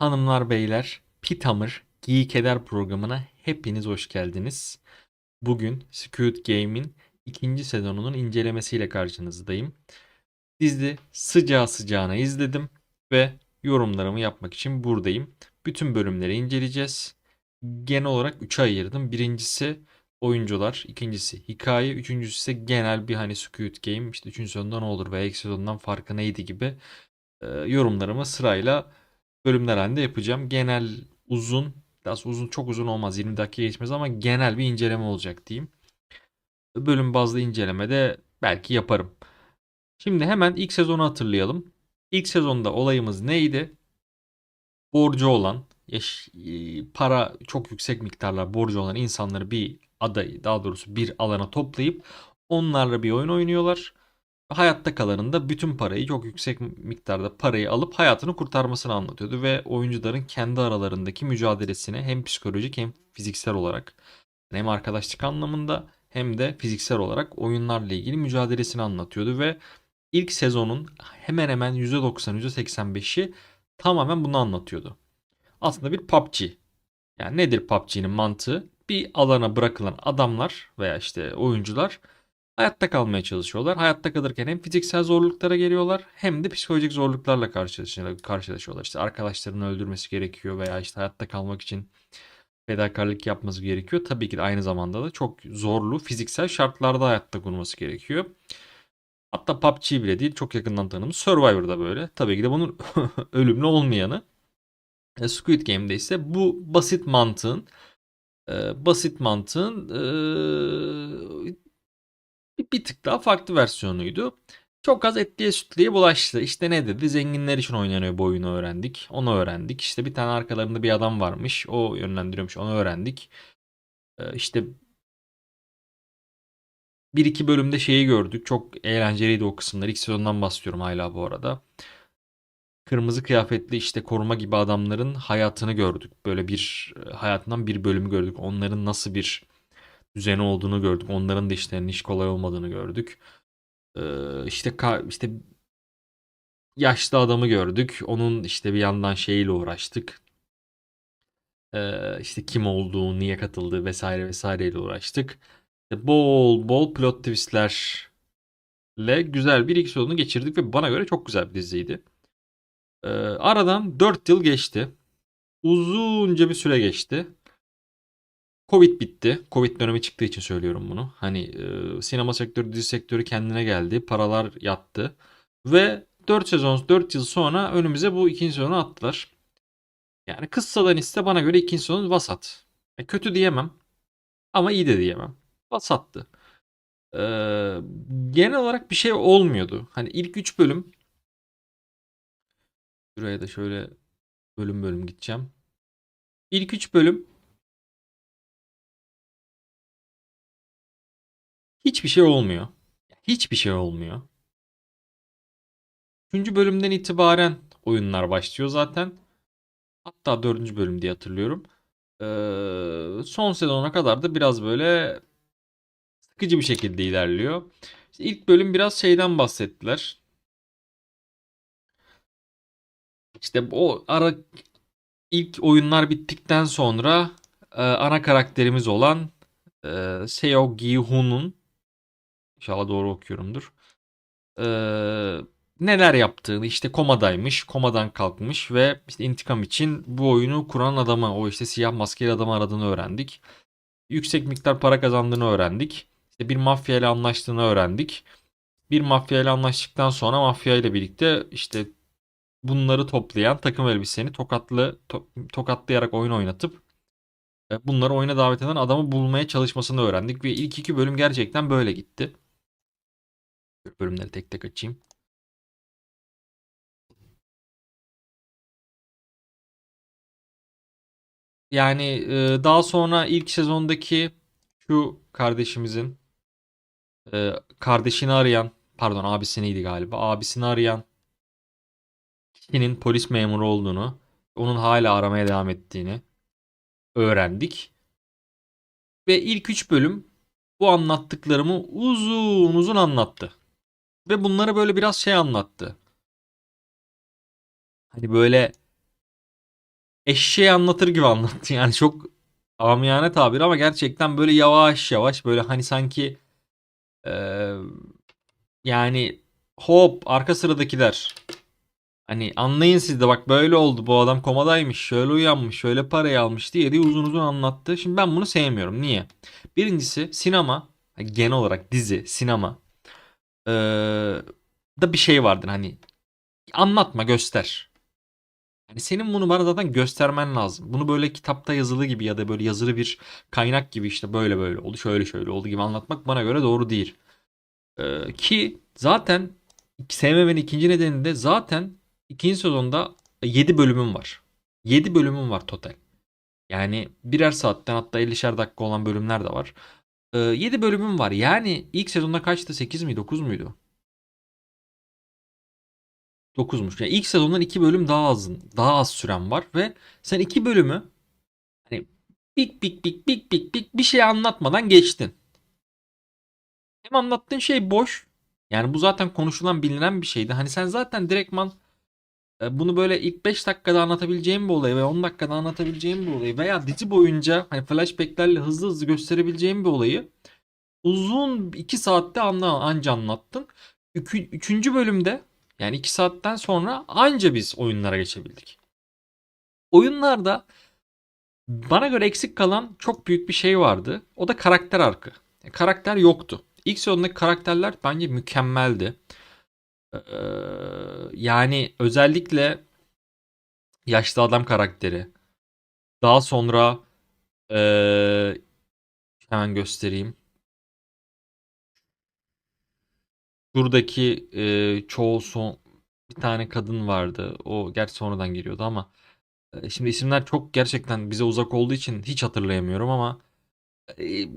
Hanımlar beyler, Pitamır Geek Eder programına hepiniz hoş geldiniz. Bugün Squid Game'in ikinci sezonunun incelemesiyle karşınızdayım. Dizi sıcağı sıcağına izledim ve yorumlarımı yapmak için buradayım. Bütün bölümleri inceleyeceğiz. Genel olarak 3'e ayırdım. Birincisi oyuncular, ikincisi hikaye, üçüncüsü ise genel bir hani Squid Game işte 3. sezonda ne olur veya ilk sezondan farkı neydi gibi yorumlarımı sırayla bölümler halinde yapacağım. Genel uzun, biraz uzun çok uzun olmaz 20 dakika geçmez ama genel bir inceleme olacak diyeyim. Bölüm bazlı incelemede belki yaparım. Şimdi hemen ilk sezonu hatırlayalım. İlk sezonda olayımız neydi? Borcu olan, e, para çok yüksek miktarlar borcu olan insanları bir adayı, daha doğrusu bir alana toplayıp onlarla bir oyun oynuyorlar. Hayatta kalanında bütün parayı çok yüksek miktarda parayı alıp hayatını kurtarmasını anlatıyordu ve oyuncuların kendi aralarındaki mücadelesini hem psikolojik hem fiziksel olarak hem arkadaşlık anlamında hem de fiziksel olarak oyunlarla ilgili mücadelesini anlatıyordu ve ilk sezonun hemen hemen %90 %85'i tamamen bunu anlatıyordu. Aslında bir PUBG. Yani nedir PUBG'nin mantığı? Bir alana bırakılan adamlar veya işte oyuncular hayatta kalmaya çalışıyorlar. Hayatta kalırken hem fiziksel zorluklara geliyorlar hem de psikolojik zorluklarla karşılaşıyorlar. İşte arkadaşlarını öldürmesi gerekiyor veya işte hayatta kalmak için fedakarlık yapması gerekiyor. Tabii ki de aynı zamanda da çok zorlu fiziksel şartlarda hayatta kurması gerekiyor. Hatta PUBG bile değil çok yakından tanıdığımız Survivor'da böyle. Tabii ki de bunun ölümlü olmayanı. E, Squid Game'de ise bu basit mantığın e, basit mantığın e, bir, tık daha farklı versiyonuydu. Çok az etliye sütlüye bulaştı. İşte ne dedi? Zenginler için oynanıyor bu oyunu öğrendik. Onu öğrendik. İşte bir tane arkalarında bir adam varmış. O yönlendiriyormuş. Onu öğrendik. E, işte bir iki bölümde şeyi gördük. Çok eğlenceliydi o kısımlar. İlk sezondan bahsediyorum hala bu arada. Kırmızı kıyafetli işte koruma gibi adamların hayatını gördük. Böyle bir hayatından bir bölümü gördük. Onların nasıl bir düzeni olduğunu gördük. Onların da işlerinin iş kolay olmadığını gördük. Ee, işte yaşlı adamı gördük. Onun işte bir yandan şeyiyle uğraştık. Ee, işte kim olduğu, niye katıldığı vesaire vesaireyle uğraştık. Bol bol plot twistlerle güzel bir iki sezonu geçirdik ve bana göre çok güzel bir diziydi. Ee, aradan 4 yıl geçti. Uzunca bir süre geçti. Covid bitti. Covid dönemi çıktığı için söylüyorum bunu. Hani e, sinema sektörü, dizi sektörü kendine geldi. Paralar yattı. Ve 4 sezon, 4 yıl sonra önümüze bu ikinci sezonu attılar. Yani kıssadan iste bana göre ikinci sezon vasat. E, kötü diyemem. Ama iyi de diyemem. Vasattı. Ee, genel olarak bir şey olmuyordu. Hani ilk 3 bölüm Şuraya da şöyle bölüm bölüm gideceğim. İlk 3 bölüm hiçbir şey olmuyor. Hiçbir şey olmuyor. Üçüncü bölümden itibaren oyunlar başlıyor zaten. Hatta dördüncü bölüm diye hatırlıyorum. Ee, son sezona kadar da biraz böyle sıkıcı bir şekilde ilerliyor. İşte ilk bölüm biraz şeyden bahsettiler. İşte o ara ilk oyunlar bittikten sonra e, ana karakterimiz olan e, Seo Gi-hun'un inşallah doğru okuyorumdur. E, neler yaptığını işte komadaymış, komadan kalkmış ve işte intikam için bu oyunu kuran adamı, o işte siyah maskeli adamı aradığını öğrendik. Yüksek miktar para kazandığını öğrendik. İşte bir mafya ile anlaştığını öğrendik. Bir mafya ile anlaştıktan sonra mafya ile birlikte işte bunları toplayan takım elbiseni tokatlı to- tokatlayarak oyun oynatıp e, bunları oyuna davet eden adamı bulmaya çalışmasını öğrendik ve ilk iki bölüm gerçekten böyle gitti. Bölümleri tek tek açayım. Yani e, daha sonra ilk sezondaki şu kardeşimizin e, kardeşini arayan pardon abisiniydi galiba abisini arayan kişinin polis memuru olduğunu, onun hala aramaya devam ettiğini öğrendik. Ve ilk 3 bölüm bu anlattıklarımı uzun uzun anlattı. Ve bunları böyle biraz şey anlattı. Hani böyle eşeği anlatır gibi anlattı. Yani çok amiyane tabir ama gerçekten böyle yavaş yavaş böyle hani sanki eee, yani hop arka sıradakiler hani anlayın siz de bak böyle oldu bu adam komadaymış şöyle uyanmış şöyle parayı almış diye diye uzun uzun anlattı. Şimdi ben bunu sevmiyorum. Niye? Birincisi sinema genel olarak dizi sinema eee, da bir şey vardır hani anlatma göster. Hani senin bunu bana zaten göstermen lazım. Bunu böyle kitapta yazılı gibi ya da böyle yazılı bir kaynak gibi işte böyle böyle oldu, şöyle şöyle oldu gibi anlatmak bana göre doğru değil. Ee, ki zaten sevmemenin ikinci nedeni de zaten ikinci sezonda 7 bölümüm var. 7 bölümüm var total. Yani birer saatten hatta 50'şer dakika olan bölümler de var. Ee, 7 bölümüm var. Yani ilk sezonda kaçtı? 8 mi 9 muydu? 9'muş. Yani ilk sezondan 2 bölüm daha az daha az süren var ve sen 2 bölümü hani bik bik bik bik bik bik bir şey anlatmadan geçtin. Hem anlattığın şey boş. Yani bu zaten konuşulan bilinen bir şeydi. Hani sen zaten direktman bunu böyle ilk 5 dakikada anlatabileceğin bir olayı ve 10 dakikada anlatabileceğin bir olayı veya dizi boyunca hani flashbacklerle hızlı hızlı gösterebileceğin bir olayı uzun 2 saatte anla, anca anlattın. Ükü- Üçüncü bölümde yani 2 saatten sonra anca biz oyunlara geçebildik. Oyunlarda bana göre eksik kalan çok büyük bir şey vardı. O da karakter arkı. E, Karakter yoktu. İlk sezondaki karakterler bence mükemmeldi. Ee, yani özellikle yaşlı adam karakteri. Daha sonra ee, hemen göstereyim. Buradaki ee, çoğu son bir tane kadın vardı. O gerçi sonradan geliyordu ama ee, şimdi isimler çok gerçekten bize uzak olduğu için hiç hatırlayamıyorum ama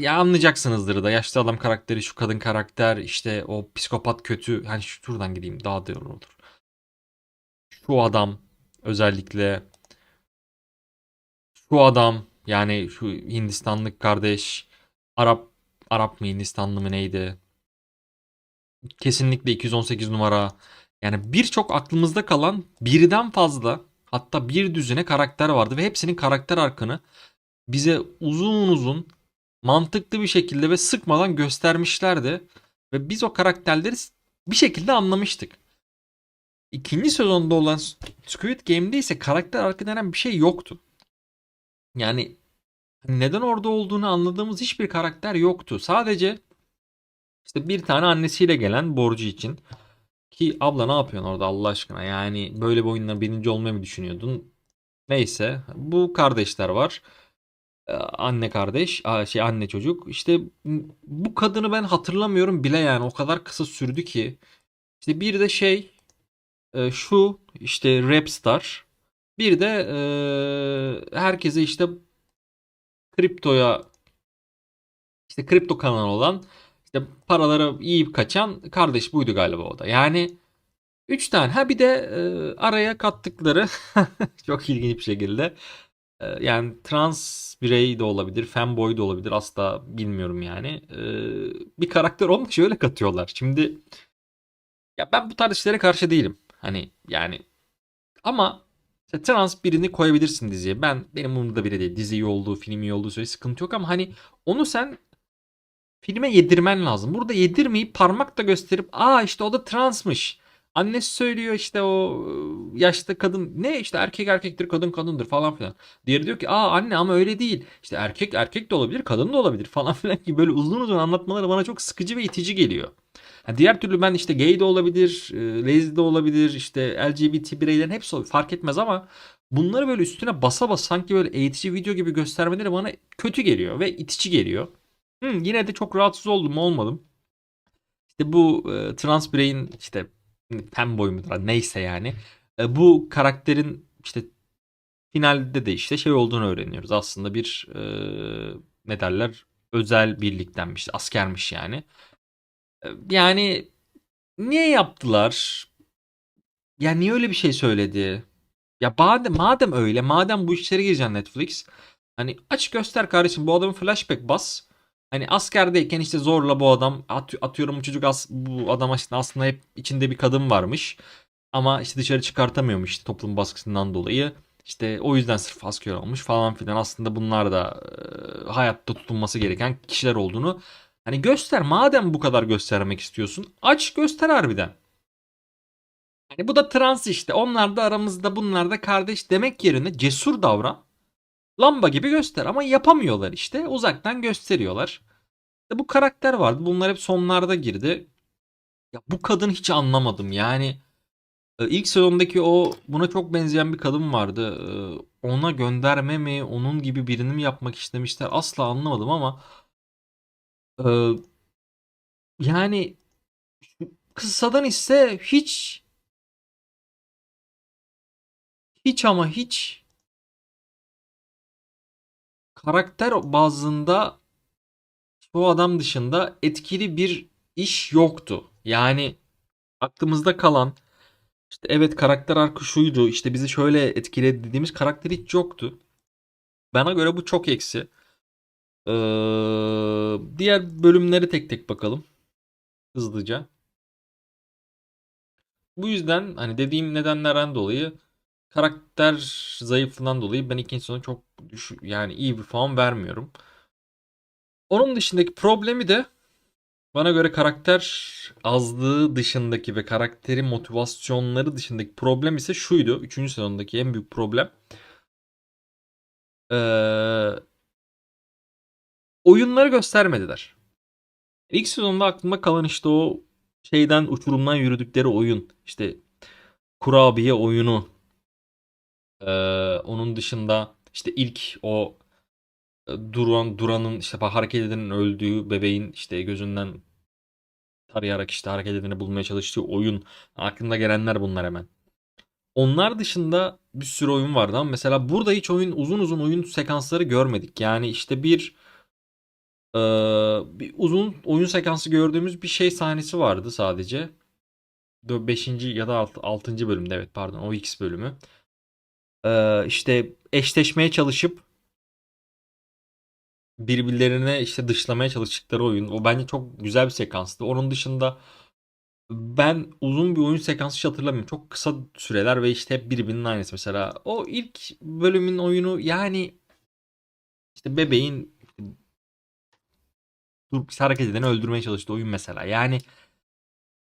ya anlayacaksınızdır da yaşlı adam karakteri, şu kadın karakter, işte o psikopat kötü. Hani şuradan gideyim daha doğru olur. Şu adam özellikle şu adam yani şu Hindistanlı kardeş Arap Arap mı Hindistanlı mı neydi? Kesinlikle 218 numara. Yani birçok aklımızda kalan birden fazla hatta bir düzine karakter vardı ve hepsinin karakter arkını bize uzun uzun mantıklı bir şekilde ve sıkmadan göstermişlerdi. Ve biz o karakterleri bir şekilde anlamıştık. İkinci sezonda olan Squid Game'de ise karakter arka denen bir şey yoktu. Yani neden orada olduğunu anladığımız hiçbir karakter yoktu. Sadece işte bir tane annesiyle gelen borcu için. Ki abla ne yapıyorsun orada Allah aşkına? Yani böyle bir oyunla birinci olmayı mı düşünüyordun? Neyse bu kardeşler var. Ee, Anne kardeş, şey anne çocuk. İşte bu kadını ben hatırlamıyorum bile yani o kadar kısa sürdü ki. İşte bir de şey e, şu işte Rapstar. Bir de e, herkese işte kriptoya işte kripto kanalı olan işte paraları yiyip kaçan kardeş buydu galiba o da. Yani 3 tane. Ha bir de e, araya kattıkları çok ilginç bir şekilde yani trans birey de olabilir, femboy da olabilir. Asla bilmiyorum yani. E, bir karakter olmuş şöyle katıyorlar. Şimdi ya ben bu tarz işlere karşı değilim. Hani yani ama işte trans birini koyabilirsin diziye. Ben benim umurumda bile değil. Dizi iyi olduğu, film iyi olduğu söyle sıkıntı yok ama hani onu sen filme yedirmen lazım. Burada yedirmeyip parmakla gösterip aa işte o da transmış. Annesi söylüyor işte o yaşlı kadın ne işte erkek erkektir kadın kadındır falan filan. Diğeri diyor ki aa anne ama öyle değil. İşte erkek erkek de olabilir kadın da olabilir falan filan gibi böyle uzun uzun anlatmaları bana çok sıkıcı ve itici geliyor. Ha, diğer türlü ben işte gay de olabilir, lezbi de olabilir, işte LGBT bireylerin hepsi olur, fark etmez ama bunları böyle üstüne basa basa sanki böyle eğitici video gibi göstermeleri bana kötü geliyor ve itici geliyor. Hı, yine de çok rahatsız oldum olmadım. İşte bu e, trans bireyin işte fanboy mudur neyse yani. E, bu karakterin işte finalde de işte şey olduğunu öğreniyoruz. Aslında bir e, ne derler özel birliktenmiş, askermiş yani. E, yani niye yaptılar? Ya niye öyle bir şey söyledi? Ya madem, madem öyle, madem bu işlere gireceksin Netflix. Hani aç göster kardeşim bu adamın flashback bas. Hani askerdeyken işte zorla bu adam at- atıyorum bu çocuk as bu adam aslında, aslında hep içinde bir kadın varmış. Ama işte dışarı çıkartamıyormuş işte toplum baskısından dolayı. İşte o yüzden sırf asker olmuş falan filan. Aslında bunlar da e, hayatta tutunması gereken kişiler olduğunu hani göster. Madem bu kadar göstermek istiyorsun, aç göster harbiden. Hani bu da trans işte. Onlar da aramızda bunlar da kardeş demek yerine cesur davran. Lamba gibi göster ama yapamıyorlar işte. Uzaktan gösteriyorlar. İşte bu karakter vardı. Bunlar hep sonlarda girdi. Ya bu kadını hiç anlamadım. Yani e, ilk sezondaki o buna çok benzeyen bir kadın vardı. E, Ona gönderme mi, onun gibi birini mi yapmak istemişler? Asla anlamadım ama e, yani kıssadan ise hiç hiç ama hiç karakter bazında o adam dışında etkili bir iş yoktu. Yani aklımızda kalan işte evet karakter arkı şuydu işte bizi şöyle etkiledi dediğimiz karakter hiç yoktu. Bana göre bu çok eksi. Ee, diğer bölümleri tek tek bakalım. Hızlıca. Bu yüzden hani dediğim nedenlerden dolayı karakter zayıflığından dolayı ben ikinci sezonu çok düşük yani iyi bir puan vermiyorum. Onun dışındaki problemi de bana göre karakter azlığı dışındaki ve karakterin motivasyonları dışındaki problem ise şuydu. Üçüncü sezondaki en büyük problem. Ee, oyunları göstermediler. İlk sezonda aklımda kalan işte o şeyden uçurumdan yürüdükleri oyun. İşte kurabiye oyunu. Ee, onun dışında işte ilk o e, Duran Duran'ın işte hareket edenin öldüğü bebeğin işte gözünden tarayarak işte hareket edeni bulmaya çalıştığı oyun. Aklımda gelenler bunlar hemen. Onlar dışında bir sürü oyun vardı ama mesela burada hiç oyun uzun uzun oyun sekansları görmedik. Yani işte bir, e, bir uzun oyun sekansı gördüğümüz bir şey sahnesi vardı sadece. 5. ya da 6. bölümde evet pardon o X bölümü. E, işte eşleşmeye çalışıp birbirlerine işte dışlamaya çalıştıkları oyun. O bence çok güzel bir sekanstı. Onun dışında ben uzun bir oyun sekansı hiç hatırlamıyorum. Çok kısa süreler ve işte hep birbirinin aynısı. Mesela o ilk bölümün oyunu yani işte bebeğin durup hareket edeni öldürmeye çalıştığı oyun mesela. Yani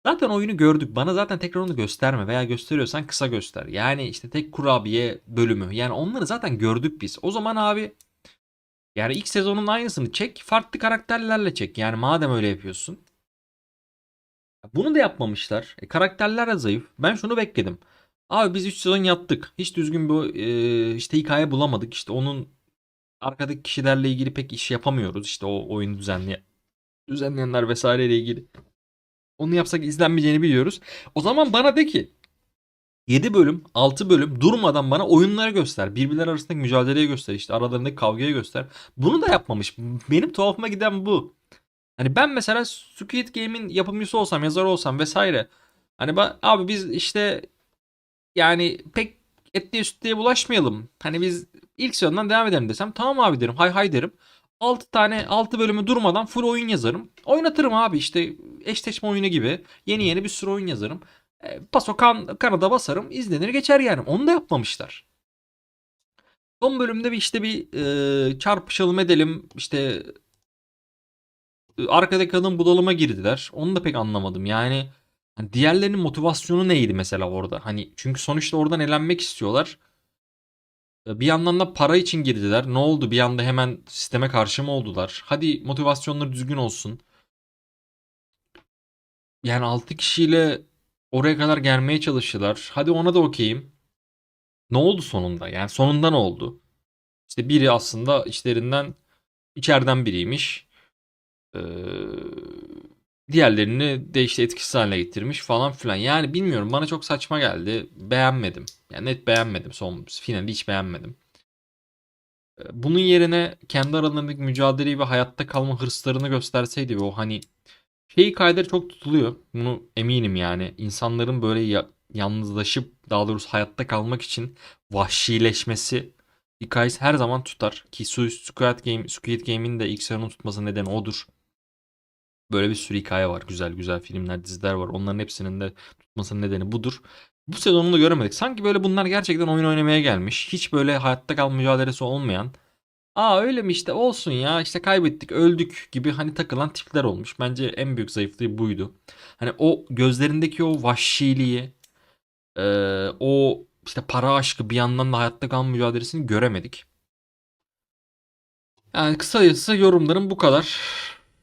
zaten oyunu gördük. Bana zaten tekrar onu gösterme veya gösteriyorsan kısa göster. Yani işte tek kurabiye bölümü. Yani onları zaten gördük biz. O zaman abi yani ilk sezonun aynısını çek. Farklı karakterlerle çek. Yani madem öyle yapıyorsun. Bunu da yapmamışlar. E, karakterler de zayıf. Ben şunu bekledim. Abi biz 3 sezon yattık. Hiç düzgün bir e, işte hikaye bulamadık. İşte onun arkadaki kişilerle ilgili pek iş yapamıyoruz. İşte o oyunu düzenleyen düzenleyenler vesaireyle ilgili. Onu yapsak izlenmeyeceğini biliyoruz. O zaman bana de ki 7 bölüm, 6 bölüm durmadan bana oyunları göster. Birbirler arasındaki mücadeleyi göster. işte aralarındaki kavgayı göster. Bunu da yapmamış. Benim tuhafıma giden bu. Hani ben mesela Squid Game'in yapımcısı olsam, yazar olsam vesaire. Hani ben, abi biz işte yani pek etliye sütlüye bulaşmayalım. Hani biz ilk sezondan devam edelim desem tamam abi derim. Hay hay derim. 6 tane 6 bölümü durmadan full oyun yazarım. Oynatırım abi işte eşleşme oyunu gibi. Yeni yeni bir sürü oyun yazarım. E, paso kan, kanada basarım izlenir geçer yani. Onu da yapmamışlar. Son bölümde bir işte bir e, çarpışalım edelim işte e, arkadaki kadın budalıma girdiler. Onu da pek anlamadım. Yani hani diğerlerinin motivasyonu neydi mesela orada? Hani çünkü sonuçta oradan elenmek istiyorlar. E, Bir yandan da para için girdiler. Ne oldu? Bir anda hemen sisteme karşı mı oldular? Hadi motivasyonları düzgün olsun. Yani 6 kişiyle oraya kadar gelmeye çalıştılar. Hadi ona da okeyim. Ne oldu sonunda? Yani sonunda ne oldu? İşte biri aslında içlerinden içeriden biriymiş. Ee, diğerlerini de işte etkisiz haline getirmiş falan filan. Yani bilmiyorum bana çok saçma geldi. Beğenmedim. Yani net beğenmedim. Son finali hiç beğenmedim. Ee, Bunun yerine kendi aralarındaki mücadeleyi ve hayatta kalma hırslarını gösterseydi ve o hani şey hikayeleri çok tutuluyor. Bunu eminim yani. İnsanların böyle ya- yalnızlaşıp daha doğrusu hayatta kalmak için vahşileşmesi hikayesi her zaman tutar. Ki Squid Game, Squid Game'in de ilk sezonun tutması nedeni odur. Böyle bir sürü hikaye var. Güzel güzel filmler, diziler var. Onların hepsinin de tutmasının nedeni budur. Bu sezonunu da göremedik. Sanki böyle bunlar gerçekten oyun oynamaya gelmiş. Hiç böyle hayatta kalma mücadelesi olmayan. Aa öyle mi işte olsun ya işte kaybettik öldük gibi hani takılan tipler olmuş. Bence en büyük zayıflığı buydu. Hani o gözlerindeki o vahşiliği eee, o işte para aşkı bir yandan da hayatta kalma mücadelesini göremedik. Yani kısacası yorumlarım bu kadar.